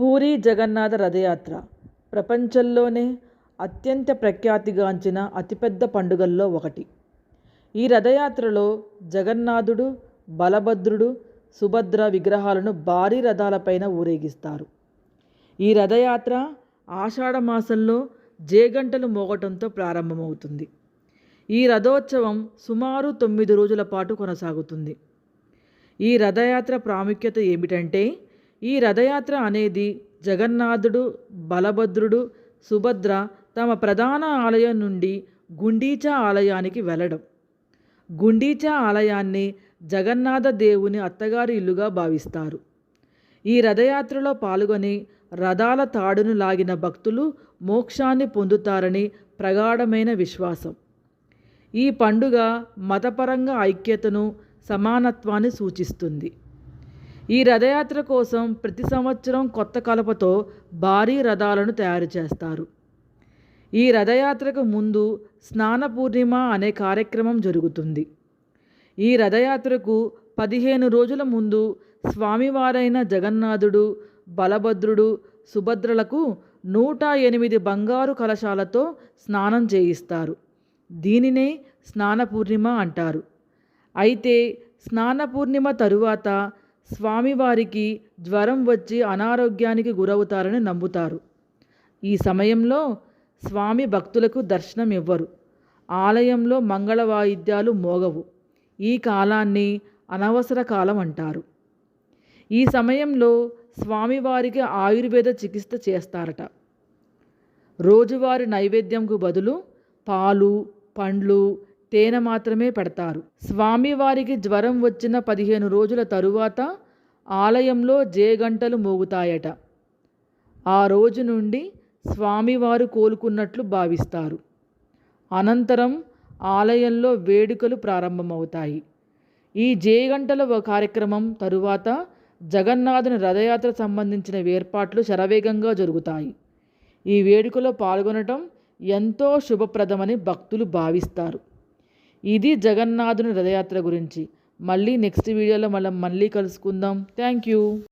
పూరి జగన్నాథ రథయాత్ర. ప్రపంచంలోనే అత్యంత ప్రఖ్యాతిగాంచిన అతిపెద్ద పండుగల్లో ఒకటి. ఈ రథయాత్రలో జగన్నాథుడు బలభద్రుడు సుభద్ర విగ్రహాలను భారీ రథాలపైన ఊరేగిస్తారు. ఈ రథయాత్ర ఆషాఢ మాసంలో జేగంటలు మోగటంతో ప్రారంభమవుతుంది. ఈ రథోత్సవం సుమారు తొమ్మిది రోజుల పాటు కొనసాగుతుంది. ఈ రథయాత్ర ప్రాముఖ్యత ఏమిటంటే ఈ రథయాత్ర అనేది జగన్నాథుడు బలభద్రుడు సుభద్ర తమ ప్రధాన ఆలయం నుండి గుండీచా ఆలయానికి వెళ్ళడం గుండీచా ఆలయాన్ని జగన్నాథ దేవుని అత్తగారి ఇల్లుగా భావిస్తారు. ఈ రథయాత్రలో పాల్గొని రథాల తాడును లాగిన భక్తులు మోక్షాన్ని పొందుతారని ప్రగాఢమైన విశ్వాసం. ఈ పండుగ మతపరంగా ఐక్యతను సమానత్వాన్ని సూచిస్తుంది. ఈ రథయాత్ర కోసం ప్రతి సంవత్సరం కొత్త కలపతో భారీ రథాలను తయారు చేస్తారు. ఈ రథయాత్రకు ముందు స్నాన పూర్ణిమ అనే కార్యక్రమం జరుగుతుంది. ఈ రథయాత్రకు పదిహేను రోజుల ముందు స్వామివారైన జగన్నాథుడు బలభద్రుడు సుభద్రలకు నూట ఎనిమిది బంగారు కలశాలతో స్నానం చేయిస్తారు. దీనినే స్నాన పూర్ణిమ అంటారు. అయితే స్నాన పూర్ణిమ తరువాత స్వామివారికి జ్వరం వచ్చి అనారోగ్యానికి గురవుతారని నమ్ముతారు. ఈ సమయంలో స్వామి భక్తులకు దర్శనం ఇవ్వరు ఆలయంలో మంగళ వాయిద్యాలు మోగవు. ఈ కాలాన్ని అనవసర కాలం అంటారు. ఈ సమయంలో స్వామివారికి ఆయుర్వేద చికిత్స చేస్తారట. రోజువారి నైవేద్యంకు బదులు పాలు పండ్లు తేనె మాత్రమే పెడతారు. స్వామివారికి జ్వరం వచ్చిన పదిహేను రోజుల తరువాత ఆలయంలో జేగంటలు మోగుతాయట. ఆ రోజు నుండి స్వామివారు కోలుకున్నట్లు భావిస్తారు. అనంతరం ఆలయంలో వేడుకలు ప్రారంభమవుతాయి. ఈ జేగంటల కార్యక్రమం తరువాత జగన్నాథుని రథయాత్ర సంబంధించిన ఏర్పాట్లు శరవేగంగా జరుగుతాయి. ఈ వేడుకలో పాల్గొనటం ఎంతో శుభప్రదమని భక్తులు భావిస్తారు. ఇది జగన్నాథుని రథయాత్ర గురించి. మళ్ళీ నెక్స్ట్ వీడియోలో మనం మళ్ళీ కలుసుకుందాం. Thank you